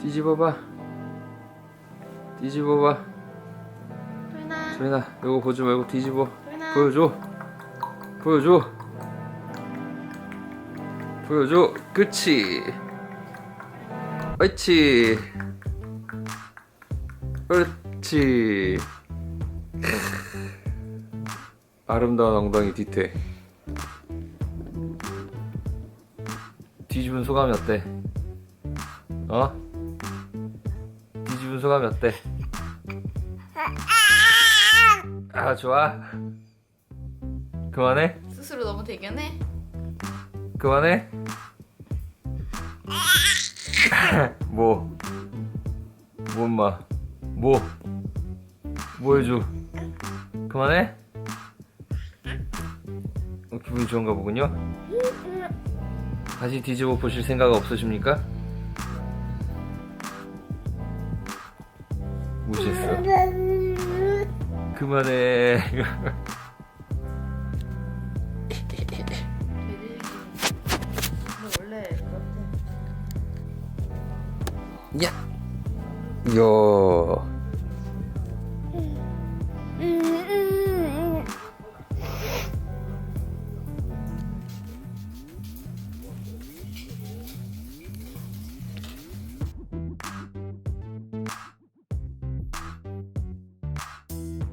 뒤집어봐. 뒤집어봐. 소연아 소연아, 이거 보지 말고 뒤집어. 소연아 보여줘. 보여줘. 보여줘. 그치. 옳지. 옳지. 아름다운 엉덩이 뒤태. 뒤집은 소감이 어때? 어? 소감이 어때? 아 좋아. 그만해. 스스로 너무 대견해 그만해. 뭐? 뭐 엄마? 뭐? 뭐 해줘? 그만해? 어, 기분이 좋은가 보군요. 다시 뒤집어 보실 생각 없으십니까? 무시했어. 그만해. 야. 요.